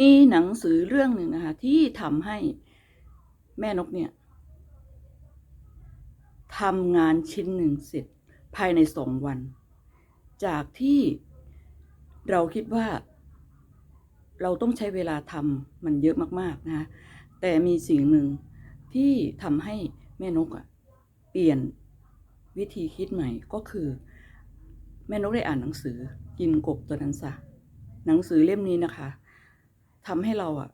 มีหนังสือเรื่องหนึ่งนะคะที่ทำให้แม่นกเนี่ยทำงานชิ้นหนึ่งเสร็จภายในสองวัน จากที่เราคิดว่า เราต้องใช้เวลาทำมันเยอะมากๆนะคะแต่มีสิ่งหนึ่งที่ทำให้แม่นกอะเปลี่ยนวิธีคิดใหม่ก็คือ แม่นกได้อ่านหนังสือกินกบตัวนั้นซะหนังสือเล่มนี้นะคะ ทำให้เราอะ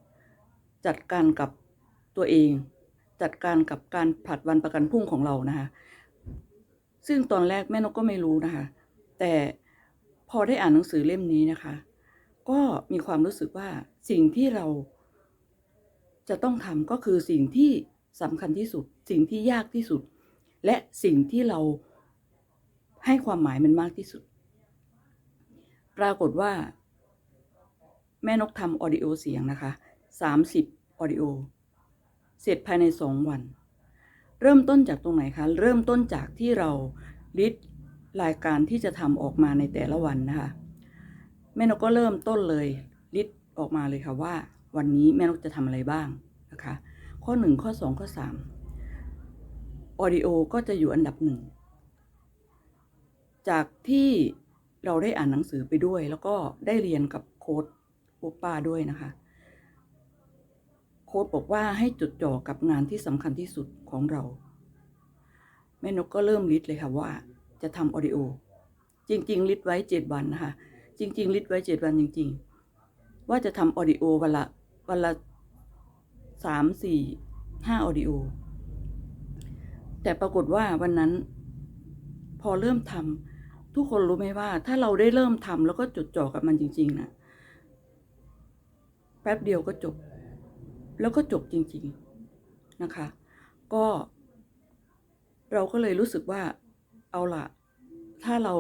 จัดการกับตัวเอง จัดการกับการผลัดวันประกันพรุ่งของเรานะคะซึ่งตอนแรกแม่นกก็ไม่รู้นะคะ แต่พอได้อ่านหนังสือเล่มนี้นะคะ ก็มีความรู้สึกว่าสิ่งที่เราจะต้องทำก็คือสิ่งที่สำคัญที่สุด สิ่งที่ยากที่สุด และสิ่งที่เราให้ความหมายมันมากที่สุด ปรากฏว่า แม่นกทำออดิโอเสียงนะคะ30ออดิโอ เสร็จภายใน2วัน เริ่มต้นจากตรงไหนคะ เริ่มต้นจากที่เราลิสต์รายการที่จะทำออกมาในแต่ละวันนะคะ แม่นกก็เริ่มต้นเลยลิสต์ออกมาเลยค่ะว่า วันนี้แม่นกจะทำอะไรบ้างนะคะ ข้อ1ข้อ2ข้อ3ออดิโอก็จะอยู่อันดับหนึ่งจากที่เราได้อ่านหนังสือไปด้วย แล้วก็ได้เรียนกับโค้ด โอป้าด้วยนะคะ โค้ดบอกว่าให้จดจ่อกับงานที่สำคัญที่สุดของเรา แม่นกก็เริ่มลิสต์เลยค่ะว่าจะทำออดิโอ จริง ๆ ลิสต์ไว้เจ็ดวันนะคะ จริง ๆ ลิสต์ไว้เจ็ดวันจริง ๆ ว่าจะทำออดิโอวันละวันละสามสี่ห้าออดิโอ แต่ปรากฏว่าวันนั้นพอเริ่มทำทุกคนรู้ไหมว่าถ้าเราได้เริ่มทำแล้วก็จดจ่อกับมันจริง ๆนะ ป๊บเดียวก็จบ แล้วก็จบจริง ๆนะคะ ก็ เราก็เลยรู้สึกว่าเอาล่ะถ้าเรา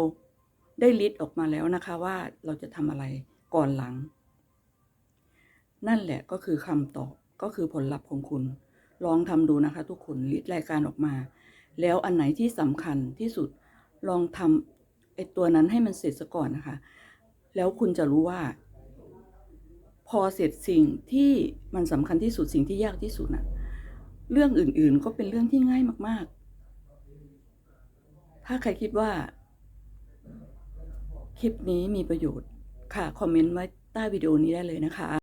ได้ลิสต์ออกมาแล้วนะคะว่าเราจะทำอะไรก่อนหลัง นั่นแหละก็คือคำตอบก็คือผลลัพธ์ของคุณ ลองทำดูนะคะ ทุกคนลิสต์รายการออกมา แล้วอันไหนที่สำคัญที่สุดลองทำไอตัวนั้นให้มันเสร็จซะก่อนนะคะ แล้วคุณจะรู้ว่า พอเสร็จสิ่งที่มันสำคัญที่สุดสิ่งที่ยากที่สุดน่ะ เรื่องอื่นๆก็เป็นเรื่องที่ง่ายมาก ๆ ถ้าใครคิดว่า คลิปนี้มีประโยชน์ ค่ะ คอมเมนต์ไว้ใต้วิดีโอนี้ได้เลยนะคะ